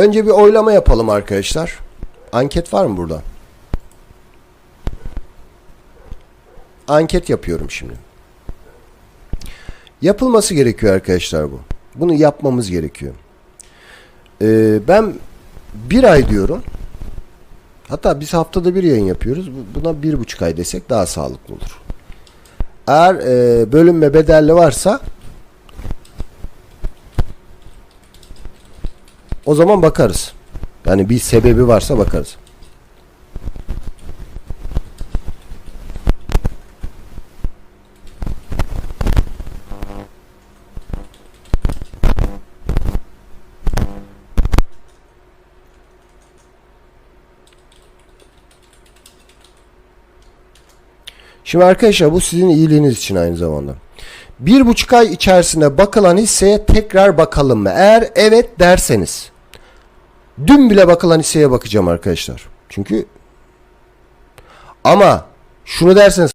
Önce bir oylama yapalım arkadaşlar. Anket var mı burada? Anket yapıyorum şimdi. Yapılması gerekiyor arkadaşlar bu. Bunu yapmamız gerekiyor. Ee, ben bir ay diyorum. Hatta biz haftada bir yayın yapıyoruz. Bu- Buna bir buçuk ay desek daha sağlıklı olur. Eğer e, bölünme bedelli varsa o zaman bakarız. Yani bir sebebi varsa bakarız. Şimdi arkadaşlar bu sizin iyiliğiniz için aynı zamanda. Bir buçuk ay içerisinde bakılan hisseye tekrar bakalım mı? Eğer evet derseniz dün bile bakılan hisseye bakacağım arkadaşlar. Çünkü ama şunu derseniz